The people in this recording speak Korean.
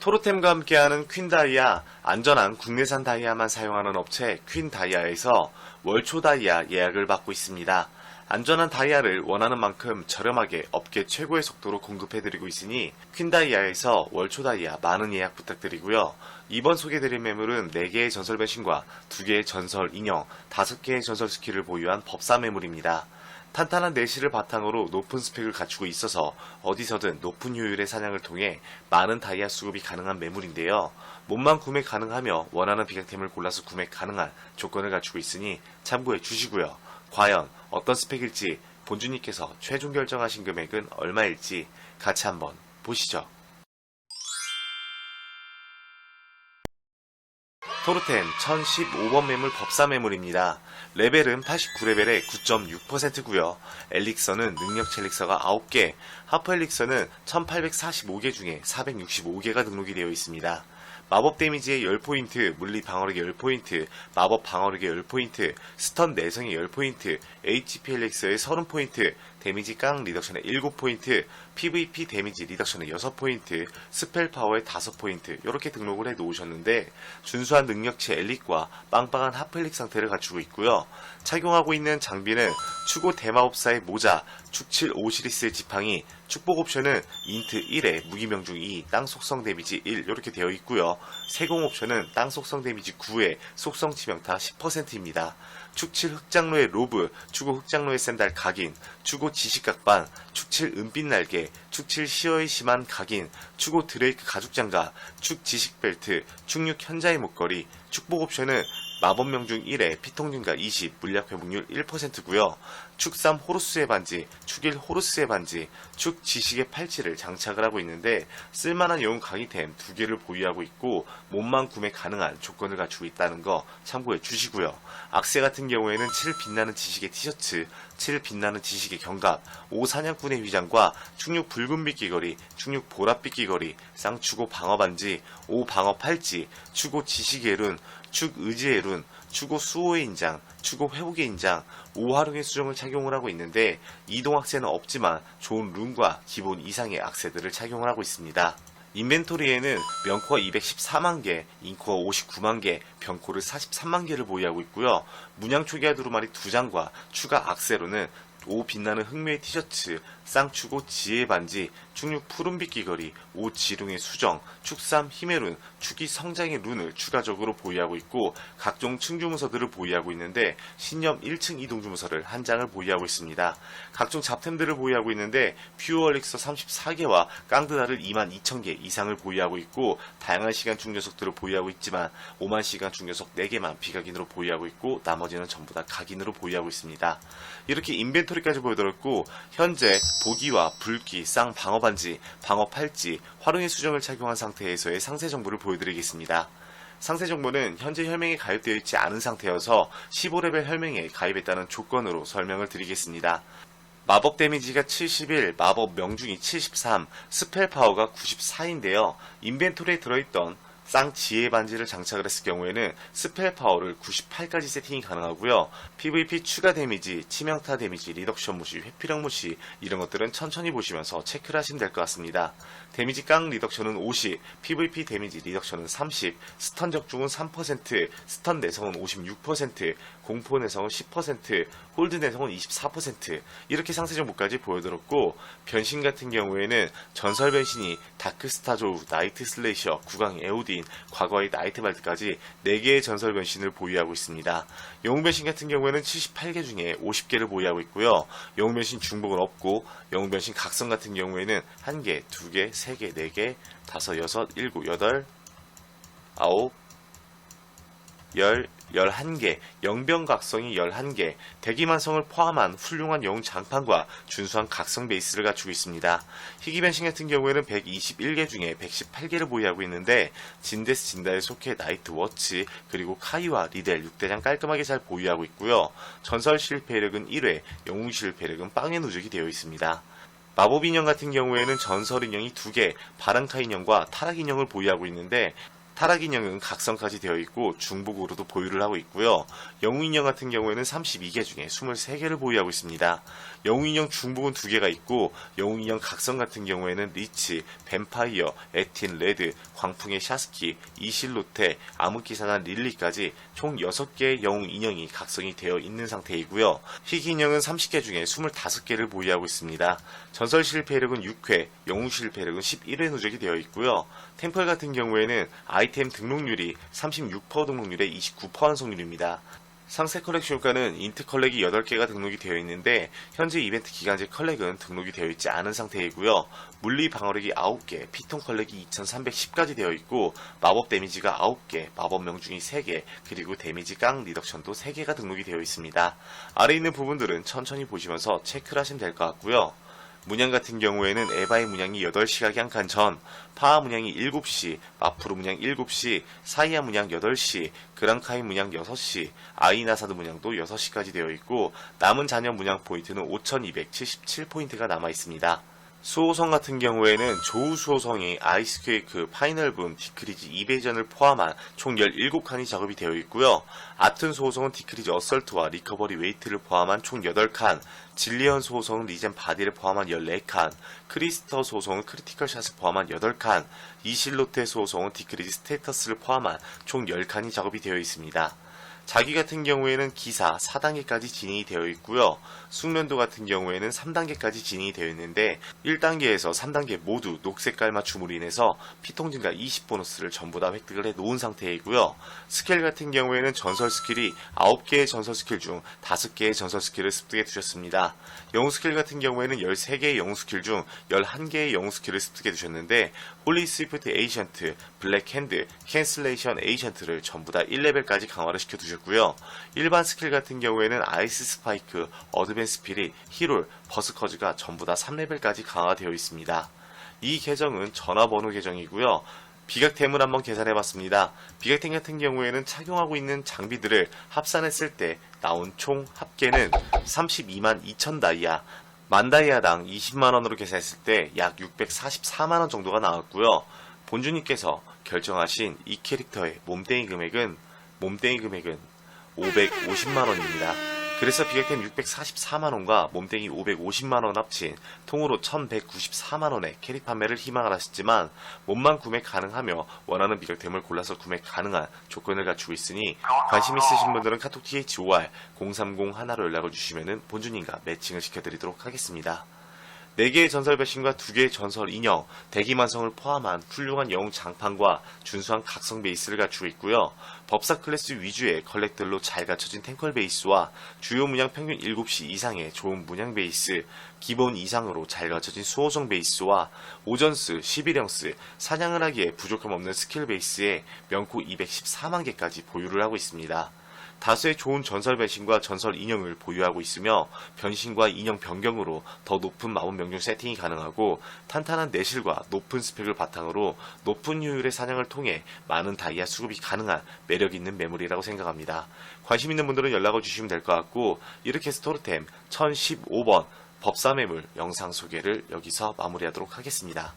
토르템과 함께하는 퀸 다이아, 안전한 국내산 다이아만 사용하는 업체 퀸 다이아에서 월초 다이아 예약을 받고 있습니다. 안전한 다이아를 원하는 만큼 저렴하게 업계 최고의 속도로 공급해드리고 있으니 퀸다이아에서 월초 다이아 많은 예약 부탁드리고요. 이번 소개드린 매물은 4개의 전설 배신과 2개의 전설 인형, 5개의 전설 스킬을 보유한 법사 매물입니다. 탄탄한 내실을 바탕으로 높은 스펙을 갖추고 있어서 어디서든 높은 효율의 사냥을 통해 많은 다이아 수급이 가능한 매물인데요. 몸만 구매 가능하며 원하는 비강템을 골라서 구매 가능한 조건을 갖추고 있으니 참고해 주시고요. 과연 어떤 스펙일지 본주님께서 최종 결정하신 금액은 얼마일지 같이 한번 보시죠. 토르템 1015번 매물 법사 매물입니다. 레벨은 89레벨에 9.6%고요. 엘릭서는 능력 첼릭서가 9개, 하프 엘릭서는 1845개 중에 465개가 등록이 되어 있습니다. 마법 데미지의 10포인트, 물리 방어력의 10포인트, 마법 방어력의 10포인트, 스턴 내성의 10포인트, HP 엘릭서의 30포인트, 데미지 깡 리덕션의 7포인트, PVP 데미지 리덕션의 6포인트, 스펠 파워의 5포인트 이렇게 등록을 해 놓으셨는데 준수한 능력치 엘릭과 빵빵한 하플릭 상태를 갖추고 있고요. 착용하고 있는 장비는 추고 대마법사의 모자, 축칠 오시리스의 지팡이, 축복 옵션은 인트 1에 무기명중 2, 땅 속성 데미지 1 이렇게 되어 있고요. 세공 옵션은 땅 속성 데미지 9에 속성 치명타 10%입니다. 축칠 흑장로의 로브, 추고 흑장로의 샌달 각인, 추고 지식각반, 축칠 은빛 날개, 축칠 시어의 심한 각인, 추고 드레이크 가죽장갑, 축 지식벨트, 축육 현자의 목걸이, 축복 옵션은 마법명 중 1에 피통증가 20, 물약 회복률 1%고요. 축3 호루스의 반지, 축1 호루스의 반지, 축 지식의 팔찌를 장착을 하고 있는데 쓸만한 영웅 강의템 두 개를 보유하고 있고 몸만 구매 가능한 조건을 갖추고 있다는 거 참고해 주시고요. 악세 같은 경우에는 7 빛나는 지식의 티셔츠, 7 빛나는 지식의 경갑, 5 사냥꾼의 휘장과 축6 붉은빛 귀걸이, 축6 보랏빛 귀걸이, 쌍추고 방어 반지, 5 방어 팔찌, 추고 지식의 룬, 축 의지의 룬, 추고 수호의 인장, 추고 회복의 인장, 오하룡의 수정을 착용을 하고 있는데 이동 악세는 없지만 좋은 룬과 기본 이상의 악세들을 착용을 하고 있습니다. 인벤토리에는 명코어 214만 개, 인코어 59만 개, 병코를 43만 개를 보유하고 있고요. 문양 초기화 두루마리 2장과 추가 악세로는 5 빛나는 흑매의 티셔츠, 쌍추고 지혜 반지, 축육 푸른빛 귀걸이, 5 지룡의 수정, 축삼 힘의 룬, 축이 성장의 룬을 추가적으로 보유하고 있고 각종 층주문서들을 보유하고 있는데 신념 1층 이동 주문서를 한 장을 보유하고 있습니다. 각종 잡템들을 보유하고 있는데 퓨어 엘릭서 34개와 깡드다를 2만 2천 개 이상을 보유하고 있고 다양한 시간 중녀석들을 보유하고 있지만 5만 시간 중녀석 4개만 비각인으로 보유하고 있고 나머지는 전부 다 각인으로 보유하고 있습니다. 이렇게 인벤 토리까지 보여드렸고 현재 보기와 불기, 쌍 방어 반지, 방어 팔찌, 화룡의 수정을 착용한 상태에서의 상세 정보를 보여드리겠습니다. 상세 정보는 현재 혈맹에 가입되어 있지 않은 상태여서 15레벨 혈맹에 가입했다는 조건으로 설명을 드리겠습니다. 마법 데미지가 71, 마법 명중이 73, 스펠 파워가 94인데요. 인벤토리에 들어있던 쌍 지혜 반지를 장착을 했을 경우에는 스펠 파워를 98까지 세팅이 가능하고요. PVP 추가 데미지, 치명타 데미지, 리덕션 무시, 회피력 무시 이런 것들은 천천히 보시면서 체크를 하시면 될 것 같습니다. 데미지 깡 리덕션은 50, PVP 데미지 리덕션은 30, 스턴 적중은 3%, 스턴 내성은 56%, 공포 내성은 10%, 홀드 내성은 24% 이렇게 상세 정보까지 보여드렸고 변신 같은 경우에는 전설 변신이 다크스타 조우, 나이트 슬래셔, 구강 에오딘, 과거의 나이트 발드까지 4개의 전설 변신을 보유하고 있습니다. 영웅 변신 같은 경우에는 78개 중에 50개를 보유하고 있고요. 영웅 변신 중복은 없고 영웅 변신 각성 같은 경우에는 1개, 2개, 3개, 4개, 5, 6, 7, 8, 9, 10, 11개, 영병 각성이 11개, 대기만성을 포함한 훌륭한 영웅 장판과 준수한 각성 베이스를 갖추고 있습니다. 희귀 변신 같은 경우에는 121개 중에 118개를 보유하고 있는데 진데스 진다의 속해 나이트 워치 그리고 카이와 리델 6대장 깔끔하게 잘 보유하고 있고요. 전설 실패력은 1회, 영웅 실패력은 빵의 누적이 되어 있습니다. 마법 인형 같은 경우에는 전설 인형이 2개, 바람카 인형과 타락 인형을 보유하고 있는데 타락 인형은 각성까지 되어 있고 중복으로도 보유를 하고 있고요. 영웅 인형 같은 경우에는 32개 중에 23개를 보유하고 있습니다. 영웅 인형 중복은 2개가 있고 영웅 인형 각성 같은 경우에는 리치, 뱀파이어, 에틴, 레드, 광풍의 샤스키, 이실로테, 암흑기사단 릴리까지 총 6개의 영웅 인형이 각성이 되어 있는 상태이고요. 희귀 인형은 30개 중에 25개를 보유하고 있습니다. 전설 실패력은 6회, 영웅 실패력은 11회 누적이 되어 있고요. 템플 같은 경우에는 아이 템 등록률이 36% 등록률에 29% 완성률입니다. 상세 컬렉션가는 인트 컬렉이 8개가 등록이 되어 있는데 현재 이벤트 기간제 컬렉은 등록이 되어 있지 않은 상태이고요. 물리 방어력이 9개, 피통 컬렉이 2310까지 되어 있고 마법 데미지가 9개, 마법 명중이 3개, 그리고 데미지 깡 리덕션도 3개가 등록이 되어 있습니다. 아래 있는 부분들은 천천히 보시면서 체크를 하시면 될 것 같고요. 문양 같은 경우에는 에바의 문양이 8시가 한칸 전, 파하 문양이 7시, 마프루 문양 7시, 사이아 문양 8시, 그랑카이 문양 6시, 아이나사드 문양도 6시까지 되어 있고 남은 잔여 문양 포인트는 5277포인트가 남아 있습니다. 수호성 같은 경우에는 조우 수호성이 아이스퀘이크, 파이널붐, 디크리지 2배전을 포함한 총 17칸이 작업이 되어 있고요. 아튼 수호성은 디크리지 어설트와 리커버리 웨이트를 포함한 총 8칸, 질리언 수호성은 리젠 바디를 포함한 14칸, 크리스터 수호성은 크리티컬 샷을 포함한 8칸, 이실로테 수호성은 디크리지 스테이터스를 포함한 총 10칸이 작업이 되어 있습니다. 자기 같은 경우에는 기사 4단계까지 진행이 되어 있고요. 숙련도 같은 경우에는 3단계까지 진행이 되어 있는데 1단계에서 3단계 모두 녹색 깔맞 춤으로 인해서 피통 증가 20 보너스를 전부 다 획득을 해 놓은 상태이고요. 스킬 같은 경우에는 전설 스킬이 9개의 전설 스킬 중 5개의 전설 스킬을 습득해 두셨습니다. 영웅 스킬 같은 경우에는 13개의 영웅 스킬 중 11개의 영웅 스킬을 습득해 두셨는데 홀리 스위프트 에이전트, 블랙 핸드, 캔슬레이션 에이전트를 전부 다 1레벨까지 강화를 시켜 두셨고 요. 일반 스킬 같은 경우에는 아이스 스파이크, 어드밴스 스피릿, 히롤, 버스커즈가 전부 다 3레벨까지 강화되어 있습니다. 이 계정은 전화번호 계정이고요. 비각템을 한번 계산해 봤습니다. 비각템 같은 경우에는 착용하고 있는 장비들을 합산했을 때 나온 총 합계는 32만 2천 다이아, 만 다이아당 20만원으로 계산했을 때 약 644만원 정도가 나왔고요. 본주님께서 결정하신 이 캐릭터의 몸땡이 금액은, 몸땡이 금액은 550만원입니다. 그래서 비각템 644만원과 몸땡이 550만원 합친 통으로 1194만원의 캐릭 판매를 희망을 하셨지만 몸만 구매 가능하며 원하는 비각템을 골라서 구매 가능한 조건을 갖추고 있으니 관심 있으신 분들은 카톡 THOR 030 하나로 연락을 주시면 본주님과 매칭을 시켜드리도록 하겠습니다. 4개의 전설 배신과 2개의 전설 인형, 대기만성을 포함한 훌륭한 영웅 장판과 준수한 각성 베이스를 갖추고 있고요. 법사 클래스 위주의 컬렉들로 잘 갖춰진 탱컬 베이스와 주요 문양 평균 7시 이상의 좋은 문양 베이스, 기본 이상으로 잘 갖춰진 수호성 베이스와 오전스, 11형스, 사냥을 하기에 부족함 없는 스킬 베이스에 명코 214만 개까지 보유를 하고 있습니다. 다수의 좋은 전설 배신과 전설 인형을 보유하고 있으며 변신과 인형 변경으로 더 높은 마법 명중 세팅이 가능하고 탄탄한 내실과 높은 스펙을 바탕으로 높은 효율의 사냥을 통해 많은 다이아 수급이 가능한 매력 있는 매물이라고 생각합니다. 관심 있는 분들은 연락을 주시면 될 것 같고 이렇게 스토르템 1015번 법사 매물 영상 소개를 여기서 마무리하도록 하겠습니다.